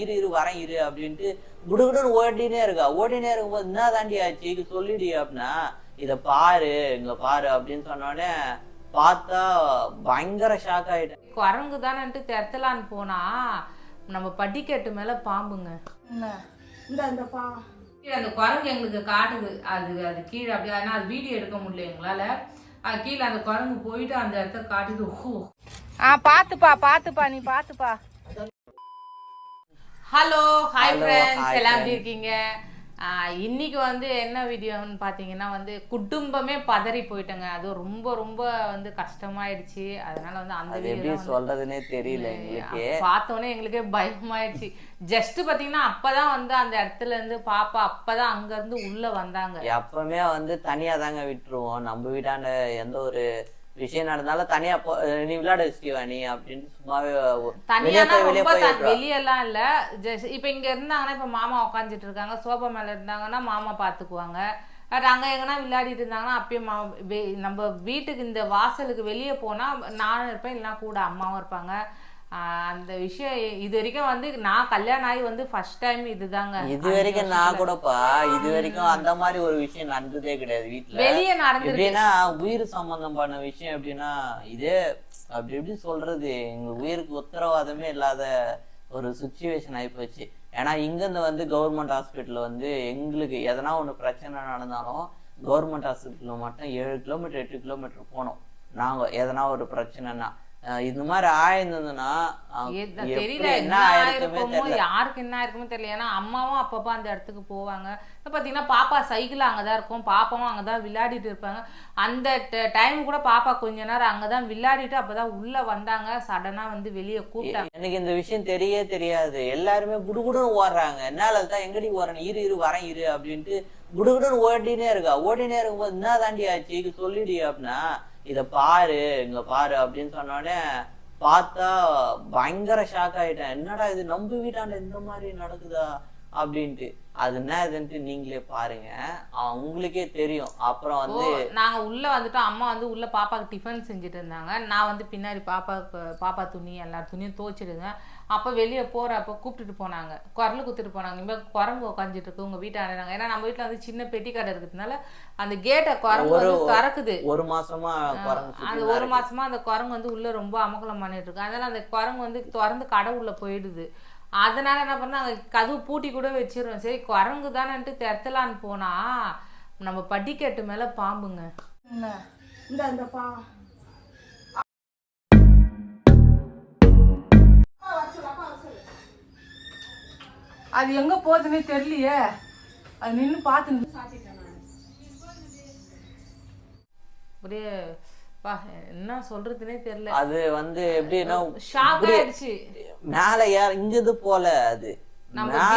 இரு இரு வரேன் இரு அப்படின்ட்டு குடுகுடுன்னு ஓடினே இருக்கா. ஓடினே இருக்கும்போது என்ன தாண்டி ஆச்சு? இது சொல்லிடி அப்படின்னா இத பாரு இங்க பாரு அப்படின்னு சொன்னோடனே பார்த்தா பயங்கர ஷாக் ஆயிட்டேன். குரங்கு தானேன்ட்டு தெத்தலான்னு போனா நம்ம படிக்கட்டு மேல பாம்புங்க. இந்த இந்த பா கீழே அந்த குரங்கு எங்களுக்கு காட்டுது. அது அது கீழே அப்படியே ஆனால் அது வீடியோ எடுக்க முடியல எங்களால. அது கீழே அந்த குரங்கு போயிட்டு அந்த இடத்த காட்டுது. ஆ பார்த்துப்பா பார்த்துப்பா நீ பார்த்துப்பா ஹலோ ஹாய் ஃப்ரெண்ட்ஸ் எல்லாம் எப்படி. இருக்கீங்க? இன்னைக்கு வந்து என்ன வீடியோன்னு பார்த்தீங்கன்னா வந்து குடும்பமே பதறி போயிட்டங்க. அது ரொம்ப ரொம்ப வந்து கஷ்டமாயிடுச்சு. அதனால வந்து அந்த வீடியோ சொல்றதுன்னே தெரியல பார்த்தோன்னே எங்களுக்கே. பயமாயிடுச்சு. ஜஸ்ட் பாத்தீங்கன்னா அப்பதான் வந்து அந்த இடத்துல இருந்து பாப்பா அப்பதான் அங்க இருந்து உள்ள வந்தாங்க. எப்பவுமே வந்து தனியா தாங்க விட்டுருவோம். நம்ம வீட்டாண்ட எந்த ஒரு விஷயம் நடந்தாலும் தனியா போ நீ விளையாட நீ அப்படின்னு சும்மாவே வெளியே தனியானா போய் வெளியே ரொம்ப போய் த- விட்டுருவா. வெளியெல்லாம் இல்ல. ஜஸ்ட் இப்ப இங்க இருந்தாங்கன்னா இப்ப மாமா உட்காந்துட்டு இருக்காங்க. சோஃபா மேல இருந்தாங்கன்னா மாமா பாத்துக்குவாங்க. பட் அங்க எங்கன்னா விளையாடிட்டு இருந்தாங்கன்னா அப்பயும் நம்ம வீட்டுக்கு இந்த வாசலுக்கு வெளியே போனா நானும் இருப்பேன் இல்லைன்னா கூட அம்மாவும் இருப்பாங்க. அந்த விஷயம் இது வரைக்கும் வந்து நான் கல்யாணம் ஆகி வந்து ஃபர்ஸ்ட் டைம் இதுதாங்க. இது வரைக்கும் நான் கூடப்பா இது வரைக்கும் அந்த மாதிரி ஒரு விஷயம் நடந்ததே கிடையாது வீட்டுல வெளியே நடந்து எப்படின்னா உயிர் சம்பந்தம் பண்ண விஷயம் எப்படின்னா இதே அப்படி எப்படி சொல்றது எங்க உயிருக்கு உத்தரவாதமே இல்லாத ஒரு சுச்சுவேஷன் ஆயிப்போச்சு ஏன்னா இங்கிருந்து வந்து கவர்மெண்ட் ஹாஸ்பிட்டல் வந்து எங்களுக்கு எதனா ஒண்ணு பிரச்சனை நடந்தாலும் கவர்மெண்ட் ஹாஸ்பிட்டல் மட்டும் ஏழு கிலோமீட்டர் எட்டு கிலோமீட்டர் போனோம். நாங்க எதனா ஒரு பிரச்சனைனா இந்த மாதிரி ஆயிருந்ததுன்னா தெரியல என்ன ஆயிருக்குமே யாருக்கு என்ன ஆயிருக்குமோ தெரியல. ஏன்னா அம்மாவும் அப்பப்போ அந்த இடத்துக்கு போவாங்க. இப்ப பாத்தீங்கன்னா பாப்பா சைக்கிள் அங்கதான் இருக்கும். பாப்பாவும் அங்கதான் விளையாடிட்டு இருப்பாங்க. அந்த டைம் கூட பாப்பா கொஞ்ச நேரம் அங்கதான் விளையாடிட்டு அப்பதான் உள்ள வந்தாங்க. சடனா வந்து வெளியே கூப்பிட்டாங்க. எனக்கு இந்த விஷயம் தெரியவே தெரியாது. எல்லாருமே குடுகுடுன்னு ஓடுறாங்க. என்னால தான் எங்கடி ஓடுறேன்? இரு இரு வரேன் இரு அப்படின்ட்டு குடுகுடுன்னு ஓடினே இருக்கா. ஓடினே இருக்கும்போது என்ன தாண்டி ஆச்சு சொல்லிடி அப்படின்னா இத பாரு இங்க பாரு அப்படின்னு சொன்னோடனே பார்த்தா பயங்கர ஷாக் ஆயிட்டேன். என்னடா இது நம்ம வீட்டாண்ட இந்த மாதிரி நடக்குதா அப்படின்ட்டு. அது என்ன இதுன்ட்டு நீங்களே பாருங்க. உங்களுக்கே தெரியும். அப்புறம் வந்து நாங்க உள்ள வந்துட்டோம். அம்மா வந்து உள்ள பாப்பாக்கு டிஃபன் செஞ்சுட்டு இருந்தாங்க. நான் வந்து பின்னாடி பாப்பாக்கு பாப்பா துணி எல்லா துணியும் துவைச்சிடுங்க. அப்ப வெளியே போறப்ப கூப்பிட்டுட்டு போனாங்க. குரல் குத்துட்டு போனாங்க. மாதிரி குரங்கு உட்காந்துட்டு இருக்கு. உங்க வீட்டாண்ட ஏன்னா நம்ம வீட்டுல வந்து சின்ன பெட்டி கடை இருக்கிறதுனால அந்த கேட்டை குரங்கு வந்து திறக்குது. ஒரு மாசமா அந்த ஒரு மாசமா அந்த குரங்கு வந்து உள்ள ரொம்ப அமக்கலம் பண்ணிட்டு இருக்கு. அதனால அந்த குரங்கு வந்து திறந்து கடை உள்ள போயிடுது. அதனால என்ன பண்ணாங்க கதவு பூட்டி கூட வச்சிருவோம் சரி குரங்கு தானேன்ட்டு திறத்தலான்னு போனா நம்ம படிக்கட்டு மேல பாம்புங்க. இந்த இந்த பா அது எங்க போகுதுன்னே தெரியலையே. அது நின்னு பார்த்து அப்படியே பா என்ன சொல்றதுனே தெரியல. அது வந்து எப்படின்னா ஷாக் இப்படி ஆயிடுச்சு. மேல ஏற இங்கிருந்து போல அது.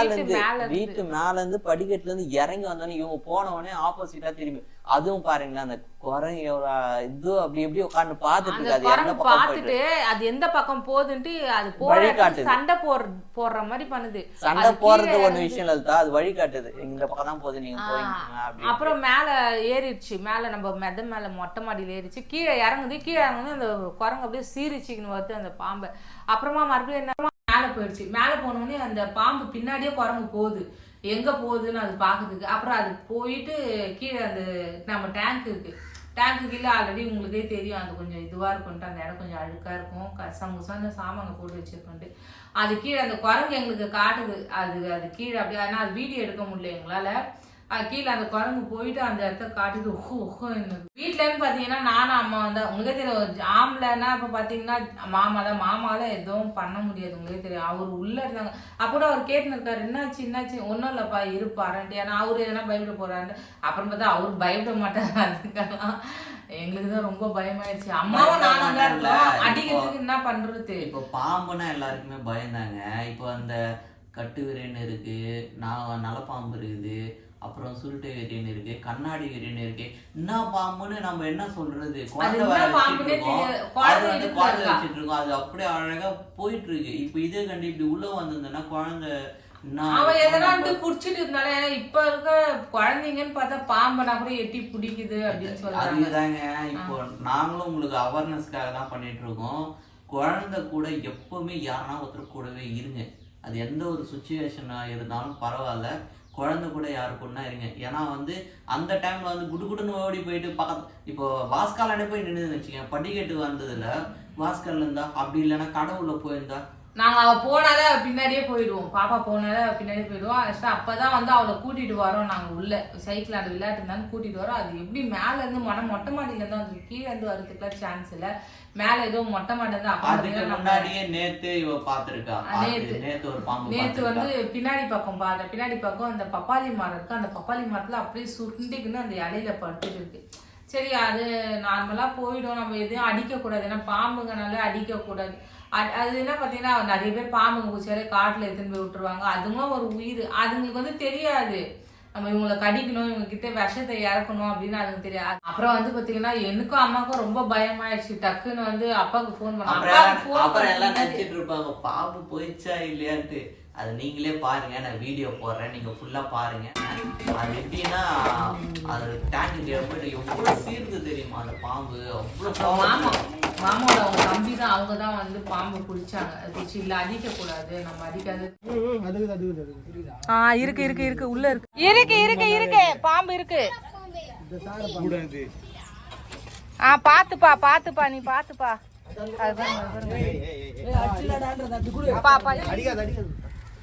இருந்து மேல இருந்து. வீட்டு மேல இருந்து படிக்கட்டுல இருந்து இறங்கி வந்தோடனே இவங்க போன உடனே ஆப்போசிட்டா திரும்பி. அதுவும் பாருங்களேன் அந்த குரங்கு இது அப்படி எப்படி உட்காந்து இருக்கு அது குரங்கு பக்கம் பார்த்துட்டு அது எந்த பக்கம் போகுதுன்ட்டு அது காட்டுது. சண்டை போடுற போடுற மாதிரி பண்ணுது. சண்டை போறது ஒண்ணு விஷயம் இல்ல அது வழி காட்டுது. இந்த பக்கம் தான் போகுது நீங்க போறீங்க அப்புறம் மேல ஏறிடுச்சு. மேல நம்ம மெத மேல மொட்டை மாடியில ஏறிச்சு. கீழே இறங்குது. கீழே இறங்குது அந்த குரங்கு அப்படியே சீரிச்சுக்கின்னு வருது அந்த பாம்பை. அப்புறமா மறுபடியும் என்ன மேல போயிடுச்சு. மேல போனோடனே அந்த பாம்பு பின்னாடியே குரங்கு போகுது. எங்க போகுதுன்னு அது பாக்குறதுக்கு. அப்புறம் அது போயிட்டு கீழே அந்த நம்ம டேங்க் இருக்கு. டேங்க்கு கீழே ஆல்ரெடி உங்களுக்கே தெரியும். அது கொஞ்சம் இதுவா இருக்கும்ட்டு அந்த இடம் கொஞ்சம் அழுக்கா இருக்கும். கசமுசான சாமாங்க போட்டு வச்சிருக்கோன்ட்டு அது கீழே அந்த குரங்கு எங்களுக்கு காட்டுது. அது அது கீழே அப்படியே ஆனால் அது வீடியோ எடுக்க முடியல எங்களால. கீழே அந்த குரங்கு போயிட்டு அந்த இடத்த காட்டுது ஓஹோ ஓஹோ வீட்டிலன்னு பார்த்தீங்கன்னா நானும் அம்மா வந்து உங்களுக்கே தெரியும் ஆம்பளைன்னா இப்போ பார்த்தீங்கன்னா மாமா தான். மாமால எதுவும் பண்ண முடியாது உங்களுக்கே தெரியும். அவர் உள்ள இருந்தாங்க. அப்போ அவர் கேட்டுன்னு இருக்காரு என்னாச்சு என்னாச்சு? ஒன்றும் இல்லைப்பா இருப்பாரன்ட்டு ஏன்னா அவர் எதனா பயப்பட போறாரு அப்புறம் பார்த்தா அவர் பயப்பட மாட்டார் அதுக்கெல்லாம். எங்களுக்கு தான் ரொம்ப பயமாயிடுச்சு அம்மாவும் நானும் தான் இருக்கோம் அடிக்கிறதுக்கு என்ன பண்றது? இப்போ பாம்புனா எல்லாருக்குமே பயந்தாங்க. இப்போ அந்த கட்டு விரியன் இருக்கு நான் நலப்பாம்பு இருக்குது. அப்புறம் சுருட்டை விரியன் இருக்கு கண்ணாடி விரியன் இருக்கு. என்ன பாம்புன்னு நம்ம என்ன சொல்றது? குழந்தை வச்சிட்டு இருக்கோம். அது வந்து இடுப்புல குழந்தை இருக்கா? வச்சிட்டு இருக்கோம். அது அப்படியே அழகா போயிட்டு இருக்கு இப்போ இதே கண்டு இப்படி உள்ள வந்திருந்தேன்னா குழந்தை அவன் எதனா? வந்து புடிச்சிட்டு இப்ப இருக்க குழந்தைங்கன்னு பார்த்தா பாம்பனா கூட எட்டி பிடிக்குது அப்படின்னு சொல்றாங்க. அதுதாங்க. இப்போ நாங்களும் உங்களுக்கு அவேர்னஸ்க்காக தான் பண்ணிட்டு இருக்கோம். குழந்தை கூட எப்பவுமே யாருன்னா ஒருத்தர் கூடவே இருங்க. அது எந்த ஒரு சுச்சுவேஷனாக இருந்தாலும் பரவாயில்ல. குழந்தை கூட யாருக்குன்னா இருங்க. ஏன்னா வந்து அந்த டைம்ல வந்து குடுகுடுன்னு ஓடி போயிட்டு பக்கத்து இப்போ வாஸ்காலானே போய் நின்றுன்னு வச்சுக்கேன் படிக்கட்டு வந்ததுல வாஸ்கல்ல இருந்தா அப்படி இல்லைன்னா கடவுள்ல போயிருந்தா நாங்க அவ போனாலே அவ பின்னாடியே போயிடுவோம். பாப்பா போனாலே அவ பின்னாடியே போயிடுவோம் ஆக்சுவலா அப்பதான் வந்து அவளை கூட்டிட்டு வரோம் நாங்க உள்ள. சைக்கிள் அந்த விளையாட்டு இருந்தாலும் கூட்டிட்டு வரோம். அது எப்படி மேல இருந்து மொட்டை மொட்டை மாடியில இருந்து வந்து கீழே இருந்து வரதுக்குலாம் சான்ஸ் இல்ல. மேல ஏதோ மொட்டை மாடி இருந்து அப்பா அதுக்கு முன்னாடியே நேத்து இவ பாத்திருக்கா நேத்து. ஒரு பாம்பு நேத்து. வந்து பின்னாடி பக்கம் பாரு பின்னாடி பக்கம் அந்த பப்பாளி மரம் இருக்கு. அந்த பப்பாளி மரத்துல அப்படியே சுருண்டிக்குன்னு அந்த இலையில படுத்துட்டு இருக்கு. சரி அது நார்மலா போயிடும். நம்ம எதையும் அடிக்க கூடாது ஏன்னா பாம்புங்கனால அடிக்க கூடாது அ- அது என்ன பாத்தீங்கன்னா நிறைய பேர் பாம்புங்க குச்சியாலே காட்டுல எடுத்துன்னு போய் விட்டுருவாங்க. அதுங்களும் ஒரு உயிர். அதுங்களுக்கு வந்து தெரியாது. நம்ம இவங்களை கடிக்கணும் இவங்க கிட்ட விஷத்தை இறக்கணும் அப்படின்னு அதுக்கு தெரியாது. அப்புறம் வந்து பாத்தீங்கன்னா எனக்கும் அம்மாவுக்கும் ரொம்ப பயமாயிடுச்சு. டக்குன்னு வந்து அப்பாவுக்கு ஃபோன் பண்ண அப்பாவுக்கு எல்லாம் எல்லாம் ஃபோன் நினைச்சிட்டு இருப்பாங்க. பாம்பு போயிடுச்சா இல்லையான்ட்டு. அது நீங்களே பாருங்க நான் வீடியோ போடுறேன் நீங்க ஃபுல்லா பாருங்க அது எப்படின்னா அது டேங்க் போயிட்டு எவ்வளவு சீர்ந்து தெரியுமா அந்த பாம்பு அவ்வளவு அப்புறம் மாமா. மாமாவோட அவங்க தம்பி தான் அவங்க தான் வந்து பாம்பு பிடிச்சாங்க அது பிடிச்சி இல்ல அடிக்க கூடாது நம்ம அடிக்காது ஆ இருக்கு இருக்கு இருக்கு உள்ள இருக்கு இருக்கு இருக்கு இருக்கு பாம்பு இருக்கு ஆ பாத்துப்பா பாத்துப்பா நீ பாத்துப்பா அது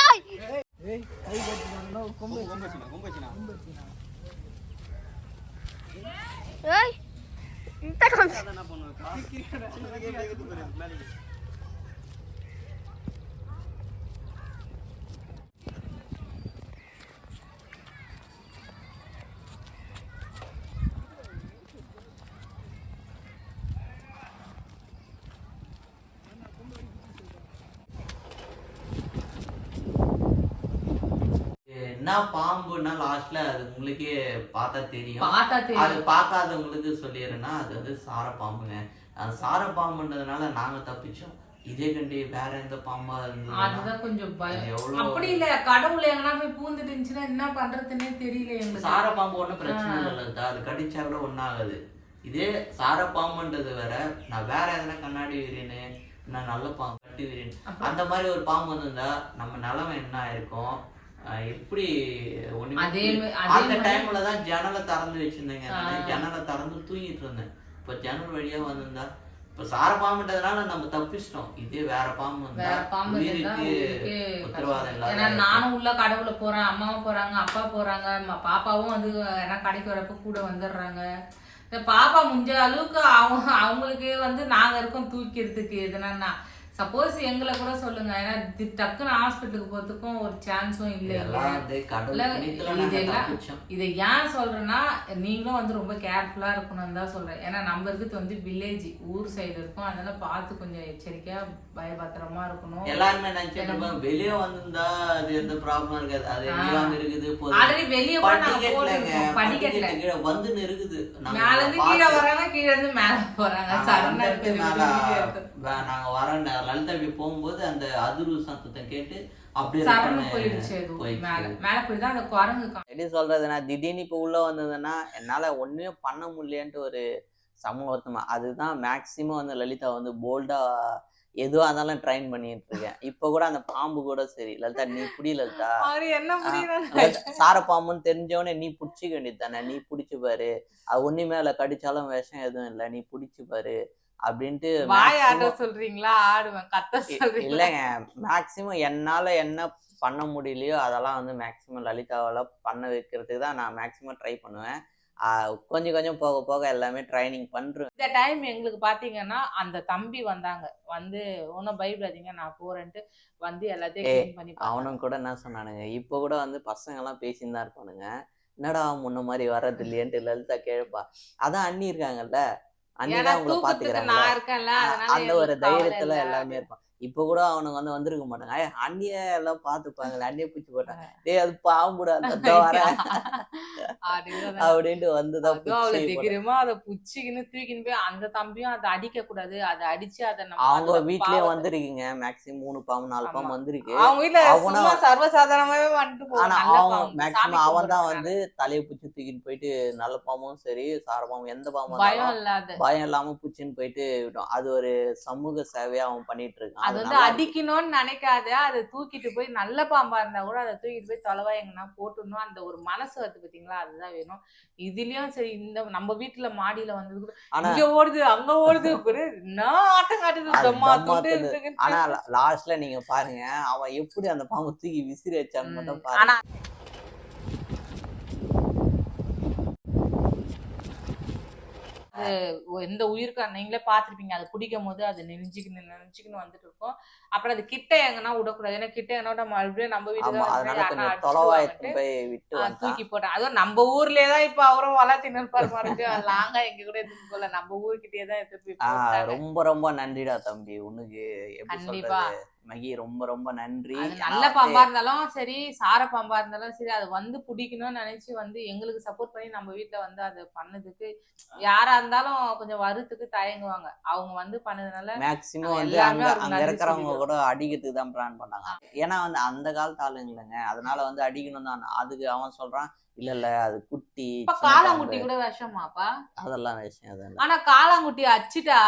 ஏய் பா, பா. மகி பிடிச்சிடுமா ஏ நைனா என்ன பாம்புன்னா லாஸ்ட்ல அது உங்களுக்கே பார்த்தா தெரியும். பார்த்தா அது தெரியும் பார்க்காதவங்களுக்கு சொல்லிடுறேன்னா அது வந்து சார பாம்புங்க. அது சார பாம்புன்றதுனால நாங்க தப்பிச்சோம். இதே கண்டி வேற எந்த பாம்பா இருந்ததுன்னா அதுதான் கொஞ்சம் பயம். அப்படி இல்ல கடவுள் எங்கன்னா போய் பூந்துட்டு இருந்துச்சுன்னா என்ன பண்றதுன்னே தெரியல எங்களுக்கு. சார பாம்பு ஒன்றும் பிரச்சனை இல்லை அது கடிச்சா கூட ஒன்றாகாது இதே சார பாம்புன்றது வேற நான் வேற எதனா கண்ணாடி வீரனு நான் நல்ல பாம்பு கட்டி வீரன். அந்த மாதிரி ஒரு பாம்பு வந்திருந்தா நம்ம நிலைமை என்ன ஆயிருக்கும்? எப்படி அதே அந்த டைம்ல தான் ஜன்னலை திறந்து வச்சிருந்தேங்க. ஜன்னலை திறந்து தூங்கிட்டு இருந்தேன். இப்ப ஜன்னல் வழியா வந்திருந்தா இப்ப சார பாம்புன்றதுனால நம்ம தப்பிச்சிட்டோம். இதே வேற பாம்பு வேற பாம்பு உத்தரவாதம் ஏன்னா நானும் உள்ள கடவுள போறேன் அம்மாவும் போறாங்க அப்பா போறாங்க பாப்பாவும் வந்து ஏன்னா கடைக்கு வரப்ப கூட வந்துடுறாங்க. இந்த பாப்பா முடிஞ்ச அளவுக்கு அவங்க அவங்களுக்கு வந்து நாங்க இருக்கோம் தூக்கிறதுக்கு எதுனா சப்போஸ் எங்களை கூட சொல்லுங்க. ஏன்னா டக்குன்னு ஹாஸ்பிட்டலுக்கு போறதுக்கும் ஒரு சான்ஸும் இல்லை இதை ஏன் சொல்றேன்னா நீங்களும் வந்து ரொம்ப கேர்ஃபுல்லா இருக்கணும்னு தான் சொல்றேன். ஏன்னா நம்ம இருக்கிறது வந்து வில்லேஜ் ஊர் சைடு இருக்கும். அதனால பார்த்து கொஞ்சம் எச்சரிக்கையா பயபத்திரமா இருக்கணும். எல்லாருமே நினைச்சிட்டு இருப்பாங்க வெளியே வந்திருந்தா அது எந்த ப்ராப்ளம் இருக்காது. அது எங்கேயோ அங்க இருக்குது. ஆல்ரெடி வெளியே படிக்கட்டுல படிக்கட்டு கீழே வந்துன்னு இருக்குது மேல இருந்து கீழே வராங்க கீழே இருந்து மேல போறாங்க. நாங்க சடனா அந்த இடத்து இருக்கு மேல வெளியே இருக்கு. வே- நாங்க வர நே- லலிதா இப்படி போகும்போது அந்த அதிர்வு சத்தத்தை கேட்டு எப்படி சொல்றதுன்னா திடீர்னு இப்போ உள்ள வந்ததுன்னா என்னால ஒண்ணுமே பண்ண முடியலன்ட்டு ஒரு சமூகத்தமா அதுதான் மேக்சிமம் வந்து லலிதா வந்து போல்டா எதுவா இருந்தாலும் ட்ரைன் பண்ணிட்டு இருக்கேன். இப்போ கூட அந்த பாம்பு கூட சரி. லலிதா நீ புடி லலிதா, சார பாம்புன்னு தெரிஞ்சவனே நீ புடிச்சிக்க வேண்டியது தானே நீ புடிச்சு பாரு. அது ஒண்ணுமே இல்ல. கடிச்சாலும் விஷம் எதுவும் இல்ல. நீ புடிச்சு பாரு. அப்படின்ட்டு வாய் ஆட சொல்றீங்களா? ஆடுவேன் கத்த சொல்றீங்களா? இல்லைங்க. மேக்சிமம் என்னால என்ன பண்ண முடியலையோ அதெல்லாம் வந்து மேக்சிமம் லலிதாவால பண்ண வைக்கிறதுக்கு தான் நான் மேக்சிமம் ட்ரை பண்ணுவேன். கொஞ்சம் கொஞ்சம் போக போக எல்லாமே ட்ரைனிங் பண்றேன் இந்த டைம் எங்களுக்கு பாத்தீங்கன்னா அந்த தம்பி வந்தாங்க. வந்து ஒன்னும் பயப்படாதீங்க நான் போறேன்ட்டு வந்து எல்லாத்தையும் பண்ணி. அவனும் கூட என்ன சொன்னானுங்க இப்போ கூட வந்து பசங்க எல்லாம் பேசின்னு தான் இருப்பானுங்க. என்னடா முன்ன மாதிரி வர்றது இல்லையன்ட்டு லலிதா கேட்பா. அதான் அண்ணி இருக்காங்கல்ல பாத்துக்கிறாங்க நான் இருக்கேன்ல அந்த ஒரு தைரியத்துல. எல்லாமே இருப்பான் இப்ப கூட அவனுங்க வந்து வந்திருக்க மாட்டாங்க. "ஏய், அண்ணிய எல்லாம் பாத்துப்பாங்களே அண்ணிய பிடிச்சி போட்டாங்க டேய் அது பாம்புடா வர. அப்படின்ட்டு வந்துதான் போட்டாங்க. திகிரமா? அதை புச்சிக்கின்னு தூக்கின்னு போய் அந்த தம்பியும் அதை அடிக்க கூடாது அதை அடிச்சு அதை அவங்க வீட்லயே வந்திருக்கீங்க. மேக்ஸிமம் மூணு பாம்பு நாலு பாம்பு. வந்திருக்கு. அவங்க வீட்டுல அவனா- சர்வசாதாரணமாவே வந்துட்டு ஆனா அவன் பாம்பு. சாமி மேக்ஸிமம் அவன் தான். வந்து தலையை பிடிச்சி தூக்கிட்டு போயிட்டு நல்ல பாம்பும் சரி சார பாம்பும் எந்த பாம்பும் பயம் இல்லாத. பயம் இல்லாம பிடிச்சின்னு போயிட்டு விட்டோம் அது ஒரு சமூக சேவையா அவன் பண்ணிட்டு இருக்கான். அது வந்து. அடிக்கணும்னு நினைக்காத அதை தூக்கிட்டு போய் நல்ல பாம்பா இருந்தா கூட அதை தூக்கிட்டு போய் தொலைவா எங்கன்னா போட்டுடணும் அந்த ஒரு மனசு வருது பாத்தீங்களா அதுதான் வேணும் இதுலயும் சரி இந்த நம்ம வீட்டுல மாடியில வந்தது கூட இங்க ஓடுது அங்க ஓடுது என்ன ஆட்டம் காட்டுது. ஆனா லாஸ்ட்ல நீங்க பாருங்க அவன் எப்படி அந்த பாம்பை தூக்கி விசிறி வச்சான்னு மட்டும். பாருங்க ஆனா அது எந்த உயிருக்கு நீங்களே பார்த்திருப்பீங்க. அது பிடிக்கும் போது அது நெஞ்சுக்கின்னு நெஞ்சுக்கின்னு வந்துட்டு இருக்கும் அப்புறம் அது கிட்ட எங்கன்னா விடக்கூடாது. ஏன்னா கிட்ட எங்கன்னா மறுபடியும் நம்ம வீட்டுக்கு தூக்கி போட்டேன். அதுவும் நம்ம ஊர்லயே தான் இப்ப அவரும் வளர்த்தின்னு இருப்பாரு பாருங்க. லாங்கா எங்க கூட எடுத்துட்டு போல நம்ம ஊர்கிட்டயே தான் எடுத்துட்டு போய். ரொம்ப ரொம்ப நன்றிடா தம்பி. உனக்கு எப்படி கண்டிப்பா. சொல்றது? மகி ரொம்ப ரொம்ப நன்றி. நல்ல பாம்பா இருந்தாலும் சரி சார பாம்பா இருந்தாலும் சரி அது வந்து பிடிக்கணும்னு நினைச்சு வந்து எங்களுக்கு சப்போர்ட் பண்ணி நம்ம வீட்ல வந்து அது பண்ணதுக்கு யாரா இருந்தாலும் கொஞ்சம் வருத்துக்கு தயங்குவாங்க. அவங்க வந்து பண்ணதுனால மேக்சிமம் வந்து அங்க அங்க இருக்கிறவங்க. கூட அடிக்கிறதுக்கு தான் பிளான் பண்ணாங்க. ஏன்னா வந்து அந்த காலத்து ஆளுங்களங்க அதனால வந்து அடிக்கணும் தான். அதுக்கு அவன் சொல்றான் இல்ல இல்ல அது குட்டி காளாங்குட்டி. கூட விஷமாப்பா? அதெல்லாம் விஷயம் ஆனா காளாங்குட்டி அடிச்சிட்டா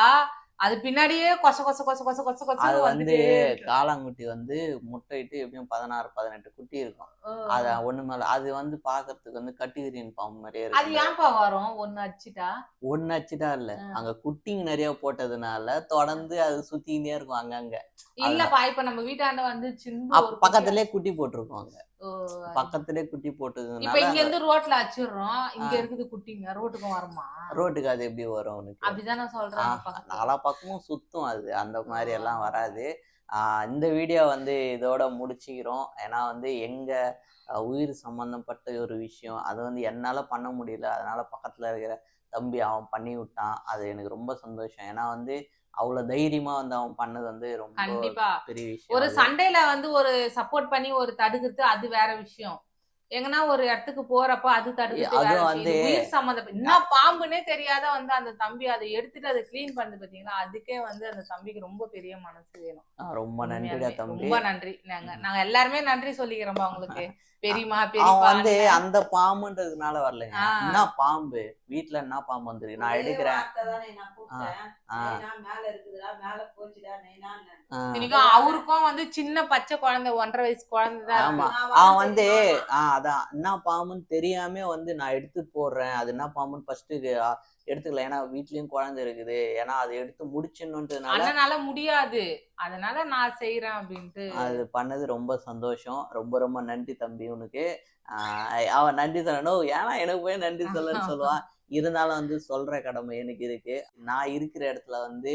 அது பின்னாடியே கொச கொச கொச கொச கொச அது கொச வந்து வந்துட்டே இருக்கு. காளாங்குட்டி வந்து முட்டையிட்டு எப்படியும் பதினாறு பதினெட்டு குட்டி இருக்கும். அது ஒண்ணு மேல அது வந்து பாக்குறதுக்கு வந்து கட்டிகிரியின் பாம்பு மாதிரியே அது இருக்கு ஏன்பா வரும்? ஒண்ணு அடிச்சிட்டா? ஒண்ணு அச்சுட்டா இல்ல. அங்க குட்டிங்க நிறைய போட்டதுனால தொடர்ந்து அது சுத்திக்கிட்டே இருக்கும் அங்கங்க. இல்லப்பா இப்ப நம்ம வீட்டாண்ட வந்து சின்ன பக்கத்துலயே குட்டி போட்டிருக்கோங்க ஓ, பக்கத்துலயே குட்டி இப்ப போட்டதுனால இங்க இருந்து ரோட்ல அடிச்சிடுறோம் இங்க இருக்குது குட்டிங்க. ரோட்டுக்கும் வருமா? ரோட்டுக்கு அது எப்படி வரும் உனக்கு அப்படிதானே பக்கத்துல. நாலா பக்கமும் சுத்தும் அது. அந்த மாதிரி எல்லாம் வராது. இந்த வீடியோ வந்து இதோட முடிச்சுக்கிறோம். ஏன்னா வந்து எங்க உயிர் சம்பந்தப்பட்ட ஒரு விஷயம். அது வந்து என்னால பண்ண முடியல. அதனால பக்கத்துல இருக்கிற தம்பி அவன் பண்ணி விட்டான் அது எனக்கு ரொம்ப சந்தோஷம். ஏன்னா வந்து அவ்வளவு தைரியமா வந்து அவன் பண்ணது வந்து ரொம்ப கண்டிப்பா பெரிய விஷயம் ஒரு. சண்டையில வந்து ஒரு சப்போர்ட் பண்ணி ஒரு தடுக்கிறது அது வேற விஷயம் எங்கன்னா ஒரு இடத்துக்கு போறப்ப அது இது உயிர் சம்மந்தம் என்ன பாம்புனே தெரியாத வந்து அந்த தம்பி அதை எடுத்துட்டு அதை க்ளீன் பண்ணுது பாத்தீங்களா? அதுக்கே வந்து அந்த தம்பிக்கு ரொம்ப பெரிய மனசு வேணும். ரொம்ப. தம்பி. ரொம்ப நன்றி. நாங்க நாங்க எல்லாருமே நன்றி சொல்லிக்கிறோம்பா உங்களுக்கு. பெரியமா பெரியப்பா வந்து. அந்த பாம்புன்றதுனால வரலைங்க. ஆ. என்ன பாம்பு? வீட்டுல என்ன பாம்பு வந்திருக்கு? நான் எடுக்கிறேன். அவருக்கும் வந்து சின்ன பச்சை குழந்தை ஒன்றரை வயசு குழந்தை தான் ஆமா. அவன் வந்து அதான் என்ன பாம்புன்னு தெரியாம வந்து நான் எடுத்து போடுறேன். அது என்ன பாம்புன்னு ஃபர்ஸ்ட் எடுத்துக்கல ஏன்னா வீட்லயும் குழந்தை இருக்குது. ஏன்னா அதை எடுத்து முடிச்சிடணுன்றதுனால முடியாது. அதனால நான் செய்யறேன் அப்படின்ட்டு. அது பண்ணது ரொம்ப சந்தோஷம். ரொம்ப ரொம்ப நன்றி தம்பி உனக்கு. ஆஹ் அவன் நன்றி சொல்லணும். ஏன்னா எனக்கு போய் நன்றி சொல்லன்னு சொல்லுவான் இருந்தாலும் வந்து சொல்ற கடமை எனக்கு இருக்கு. நான் இருக்கிற இடத்துல வந்து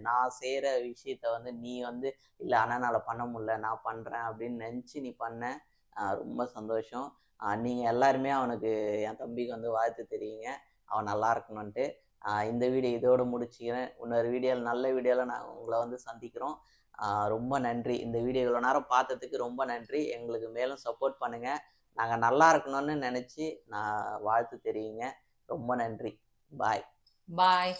நான் செய்யற விஷயத்த வந்து நீ வந்து இல்ல அண்ணனால பண்ண முடியல. நான் பண்றேன் அப்படின்னு நினைச்சு நீ பண்ண. ரொம்ப சந்தோஷம். நீங்கள் எல்லாருமே அவனுக்கு என் தம்பிக்கு வந்து வாழ்த்து தெரியுங்க அவன் நல்லா இருக்கணும்ன்ட்டு. இந்த வீடியோ இதோடு முடிச்சுக்கிறேன். இன்னொரு வீடியோவில் நல்ல வீடியோவில் நான் உங்களை வந்து சந்திக்கிறோம். ரொம்ப நன்றி. இந்த வீடியோ இவ்வளோ நேரம் பார்த்ததுக்கு ரொம்ப நன்றி. எங்களுக்கு மேலும் சப்போர்ட் பண்ணுங்கள் நாங்கள் நல்லா இருக்கணும்னு நினச்சி நான் வாழ்த்து தெரியுங்க ரொம்ப நன்றி. பாய் பாய்